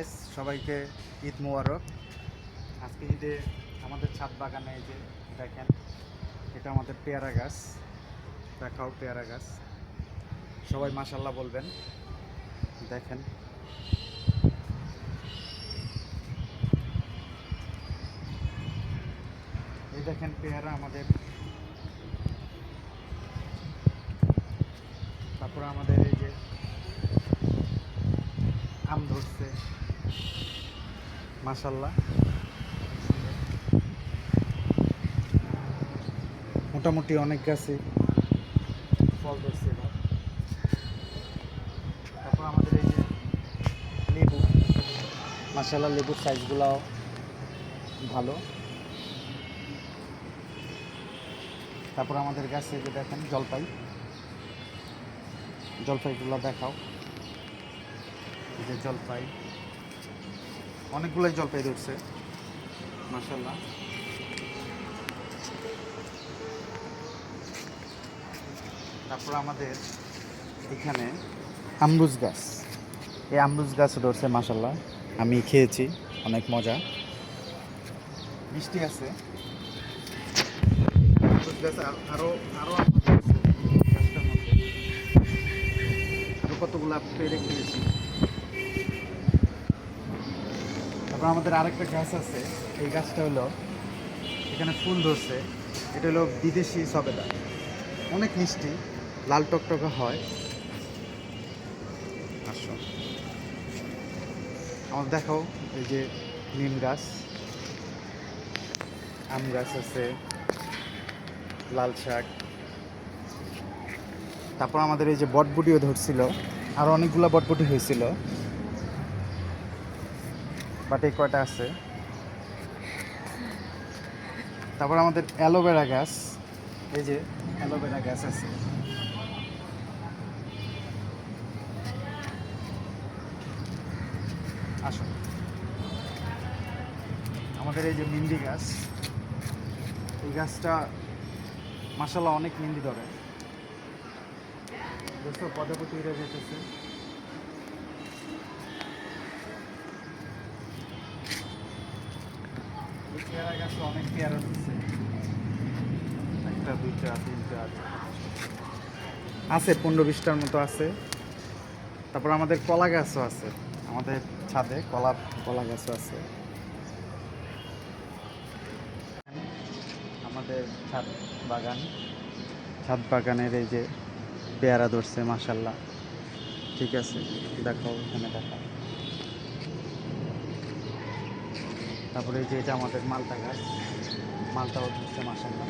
Guys সবাইকে ঈদ মোবারক। আজকে ঈদে আমাদের ছাদ বাগানে এই যে দেখেন, এটা আমাদের পেয়ারা গাছ। দেখাও পেয়ারা গাছ। সবাই মাসাল্লাহ বলবেন। দেখেন। এই দেখেন পেয়ারা আমাদের। তারপরে আমাদের এই যে আম ধরছে। মাসাল্লাহ মোটামুটি অনেক গাছে ফল ধরছে তারপর আমাদের এই যে লেবু। মাসাল্লাহ লেবুর সাইজগুলাও ভালো। তারপর আমাদের গাছে যে দেখেন জলপাই। জলপাইগুলো দেখাও। যে জলপাই। অনেকগুলোই জলপাই ধরছে। মাসাল্লাহ তারপর আমাদের এখানে আমরুজ গাছ। এই আমরুজ গাছ ধরছে মাসাল্লাহ আমি খেয়েছি, অনেক মজা। মিষ্টি আছে। আমরুজ গাছ আর- আরও আরও গাছটার মধ্যে। আরও কতগুলো পেরে খেয়েছি। তারপর আমাদের আরেকটা গাছ আছে। এই গাছটা হলো এখানে ফুল ধরছে। এটা হলো বিদেশি সবেদা। অনেক মিষ্টি, লাল টকটকে হয়। আসো। আমার দেখাও এই যে নিম গাছ। আম গাছ আছে, লাল শাক। তারপর আমাদের এই যে বটবুটিও ধরছিল। আর অনেকগুলো বটবুটি হয়েছিল। বাট এই কয়টা আছে? তারপর আমাদের অ্যালোভেরা গাছ এই যে অ্যালোভেরা গাছ আছে। আসো। আমাদের এই যে মিন্দি গাছ এই গাছটা মাসাল্লাহ অনেক মিন্দি ধরে। দেখছ পদাপতি উড়ে যেতেছে। পেয়ারা গাছে অনেক পেয়ারা দিচ্ছে। একটা দুইটা তিনটা আছে। পনেরো বিশটার মতো আছে। তারপর আমাদের কলা গাছও আছে। আমাদের ছাদে কলা কলা গাছও আছে। আমাদের ছাদ বাগান। ছাদ বাগানের এই যে পেয়ারা ধরছে মাসাল্লাহ ঠিক আছে দেখাও এখানে দেখাও তারপরে যে এটা আমাদের মালটা গাছ মালটাও ধরছে মাসাল্লাহ